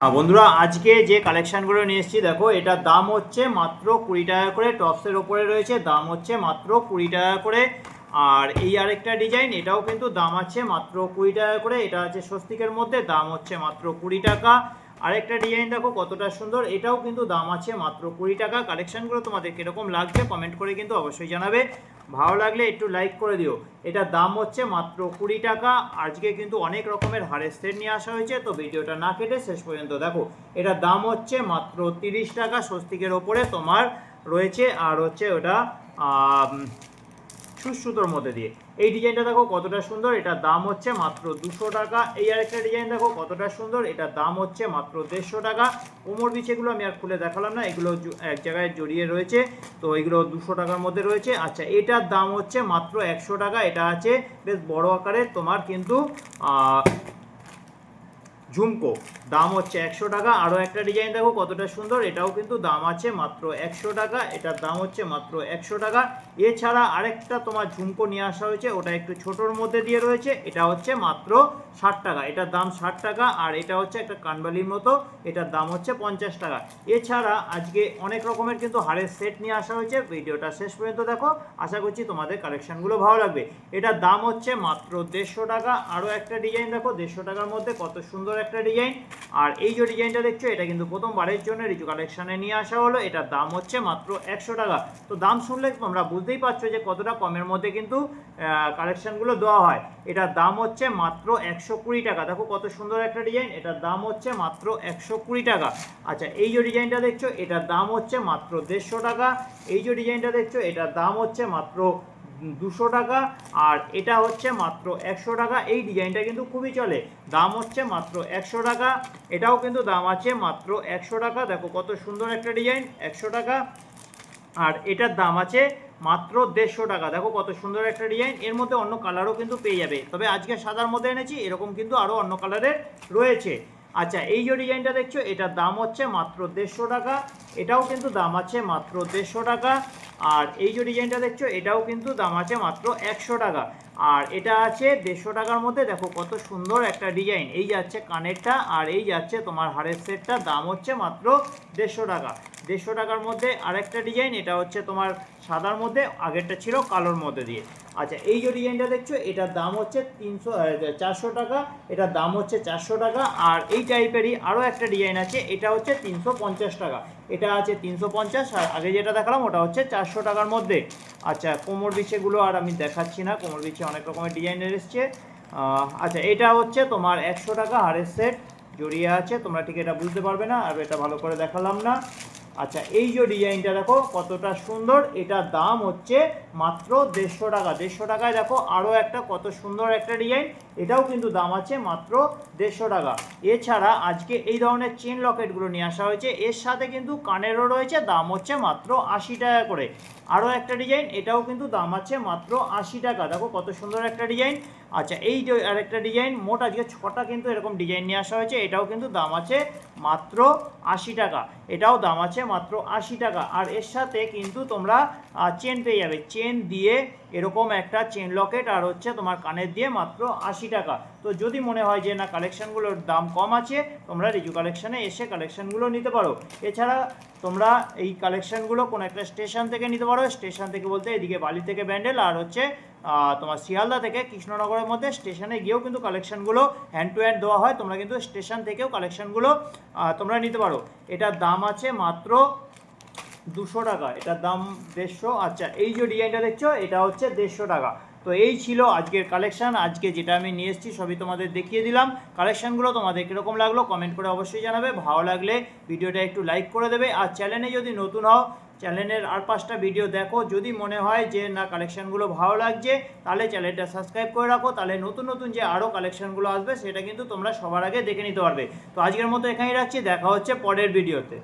আহ, বন্ধুরা আজকে যে কালেকশানগুলো নিয়ে এসেছি দেখো এটার দাম হচ্ছে মাত্র কুড়ি টাকা করে টপসের ওপরে রয়েছে দাম হচ্ছে মাত্র কুড়ি টাকা করে। আর এই আরেকটা ডিজাইন এটাও কিন্তু দাম আছে মাত্র কুড়ি টাকা করে এটা আছে স্বস্তিকের মধ্যে দাম হচ্ছে মাত্র কুড়ি টাকা। আরেকটা ডিজাইন দেখো কতটা সুন্দর, এটাও কিন্তু দাম আছে মাত্র কুড়ি টাকা। কালেকশনগুলো তোমাদের কীরকম লাগছে কমেন্ট করে কিন্তু অবশ্যই জানাবে। ভালো লাগলে একটু লাইক করে দিও। এটার দাম হচ্ছে মাত্র কুড়ি টাকা। আজকে কিন্তু অনেক রকমের হারের সেট নিয়ে আসা হয়েছে, তো ভিডিওটা না কেটে শেষ পর্যন্ত দেখো। এটার দাম হচ্ছে মাত্র তিরিশ টাকা, স্বস্তিকের ওপরে তোমার রয়েছে। আর হচ্ছে ওটা সুসুতোর মধ্যে দিয়ে। এই ডিজাইনটা দেখো কতটা সুন্দর, এটার দাম হচ্ছে মাত্র দুশো টাকা। এই আরেকটা ডিজাইন দেখো কতটা সুন্দর, এটার দাম হচ্ছে মাত্র দেড়শো টাকা। কোমর এগুলো আমি আর খুলে দেখালাম না, এগুলো এক জায়গায় জড়িয়ে রয়েছে। তো এগুলো দুশো টাকার মধ্যে রয়েছে। আচ্ছা এটার দাম হচ্ছে মাত্র একশো টাকা, এটা আছে বেশ বড় আকারের তোমার কিন্তু ঝুমকো। দাম হচ্ছে একশো টাকা। আরও একটা ডিজাইন দেখো, কতটা সুন্দর। এটাও কিন্তু দাম আছে মাত্র একশো টাকা। এটার দাম হচ্ছে মাত্র একশো টাকা। এছাড়া আরেকটা তোমার ঝুমকো নিয়ে আসা হয়েছে, ওটা একটু ছোটোর মধ্যে দিয়ে রয়েছে। এটা হচ্ছে মাত্র ষাট টাকা। এটার দাম ষাট টাকা, আর এটা হচ্ছে একটা কানবালির মতো। এটার দাম হচ্ছে পঞ্চাশ টাকা। এছাড়া আজকে অনেক রকমের কিন্তু হারের সেট নিয়ে আসা হয়েছে। ভিডিওটা শেষ পর্যন্ত দেখো। আশা করছি তোমাদের কালেকশানগুলো ভালো লাগবে। এটার দাম হচ্ছে মাত্র দেড়শো টাকা। আরও একটা ডিজাইন দেখো, দেড়শো টাকার মধ্যে কত সুন্দর একটা ডিজাইন আর এই যে ডিজাইনটা দেখছ, এটা কিন্তু প্রথমবারের জন্য রিজু কালেকশনে নিয়ে আসা হলো। এটার দাম হচ্ছে মাত্র একশো টাকা। তো দাম শুনলে তোমরা বুঝতেই পারছ যে কতটা কমের মধ্যে কিন্তু কালেকশানগুলো দেওয়া হয়। এটার দাম হচ্ছে মাত্র একশো কুড়ি টাকা। দেখো কত সুন্দর একটা ডিজাইন এটার দাম হচ্ছে মাত্র একশো কুড়ি টাকা। আচ্ছা এই যে ডিজাইনটা দেখছ, এটার দাম হচ্ছে মাত্র দেড়শো টাকা। এই যে ডিজাইনটা দেখছ, এটার দাম হচ্ছে মাত্র দুশো টাকা, আর এটা হচ্ছে মাত্র একশো টাকা। এই ডিজাইনটা কিন্তু খুবই চলে। দাম হচ্ছে মাত্র একশো টাকা। এটাও কিন্তু দাম আছে মাত্র একশো টাকা। দেখো কত সুন্দর একটা ডিজাইন, একশো টাকা। আর এটার দাম আছে মাত্র দেড়শো টাকা। দেখো কত সুন্দর একটা ডিজাইন। এর মধ্যে অন্য কালারও কিন্তু পেয়ে যাবে। তবে আজকে সাদার মধ্যে এনেছি, এরকম কিন্তু আরও অন্য কালারের রয়েছে। আচ্ছা এই যে ডিজাইনটা দেখছ, এটার দাম হচ্ছে মাত্র দেড়শো টাকা, এটাও কিন্তু দাম আছে মাত্র দেড়শো টাকা, আর এই যে ডিজাইনটা দেখছ, এটাও কিন্তু দাম আছে মাত্র একশো টাকা, আর এটা আছে দেড়শো টাকার মধ্যে, দেখো কত সুন্দর একটা ডিজাইন, এই যাচ্ছে কানেরটা, আর এই যাচ্ছে তোমার হারের সেটটা দাম হচ্ছে মাত্র দেড়শো টাকা দেড়শো টাকার মধ্যে আরেকটা ডিজাইন এটা হচ্ছে তোমার সাদার মধ্যে, আগেরটা ছিল কালোর মধ্যে দিয়ে। আচ্ছা এই যে ডিজাইনটা দেখছ, এটার দাম হচ্ছে তিনশো চারশো টাকা, এটার দাম হচ্ছে চারশো টাকা, আর এই টাইপেরই আরও একটা ডিজাইন আছে, এটা হচ্ছে তিনশো পঞ্চাশ টাকা। এটা আছে তিনশো পঞ্চাশ, আর আগে যেটা দেখালাম, ওটা হচ্ছে চারশো টাকার মধ্যে। আচ্ছা কোমর বিছেগুলো আর আমি দেখাচ্ছি না, কোমর বিছে অনেক রকমের ডিজাইনের এসছে। আচ্ছা এটা হচ্ছে তোমার একশো টাকা হারের সেট জড়িয়ে আছে, তোমরা ঠিক এটা বুঝতে পারবে না, আর এটা ভালো করে দেখালাম না। আচ্ছা এই যে ডিজাইনটা দেখো, কতটা সুন্দর। এটার দাম হচ্ছে মাত্র দেড়শো টাকা। দেড়শো টাকায় দেখো আরও একটা কত সুন্দর একটা ডিজাইন। এটাও কিন্তু দাম আছে মাত্র দেড়শো টাকা। এছাড়া আজকে এই ধরনের চেন লকেটগুলো নিয়ে আসা হয়েছে। এর সাথে কিন্তু কানেরও রয়েছে, দাম হচ্ছে মাত্র আশি টাকা করে। আরও একটা ডিজাইন, এটাও কিন্তু দাম আছে মাত্র আশি টাকা। দেখো, কত সুন্দর একটা ডিজাইন। আচ্ছা এই যে আরেকটা ডিজাইন, মোট আজকে ছটা কিন্তু এরকম ডিজাইন নিয়ে আসা হয়েছে। এটাও কিন্তু দাম আছে মাত্র আশি টাকা। এটাও দাম আছে মাত্র আশি টাকা। আর এর সাথে কিন্তু তোমরা চেন পেয়ে যাবে। চেন দিয়ে এরকম একটা চেন লকেট আর হচ্ছে তোমার কানের দিয়ে মাত্র আশি টাকা। তো যদি মনে হয় যে না কালেকশানগুলোর দাম কম আছে, তোমরা রিজু কালেকশানে এসে কালেকশানগুলো নিতে পারো। এছাড়া তোমরা এই কালেকশানগুলো কোনো একটা স্টেশন থেকে নিতে পারো। স্টেশন থেকে বলতে এদিকে বালি থেকে ব্যান্ডেল আর হচ্ছে তোমার শিয়ালদা থেকে কৃষ্ণনগরের মধ্যে স্টেশনে গিয়েও কিন্তু কালেকশানগুলো হ্যান্ড টু হ্যান্ড দেওয়া হয়। তোমরা কিন্তু স্টেশন থেকেও কালেকশানগুলো তোমরা নিতে পারো। এটার দাম আছে মাত্র দুশো টাকা। এটার দাম দেড়শো। আচ্ছা এই যে ডিজাইনটা দেখছ, এটা হচ্ছে দেড়শো টাকা। তো এই ছিল আজকের কালেকশন আজকে যেটা আমি নিয়ে এসেছি, সবই তোমাদের দেখিয়ে দিলাম। কালেকশনগুলো তোমাদের কীরকম লাগল কমেন্ট করে অবশ্যই জানাবে। ভালো লাগলে ভিডিওটা একটু লাইক করে দেবে। আর চ্যানেলে যদি নতুন হও চ্যানেলের আর পাঁচটা ভিডিও দেখো। যদি মনে হয় যে না কালেকশনগুলো ভালো লাগছে, তাহলে চ্যানেলটা সাবস্ক্রাইব করে রাখো। তাহলে নতুন নতুন যে আরও কালেকশনগুলো আসবে, সেটা কিন্তু তোমরা সবার আগে দেখে নিতে পারবে। তো আজকের মতো এখানেই রাখছি। দেখা হচ্ছে পরের ভিডিওতে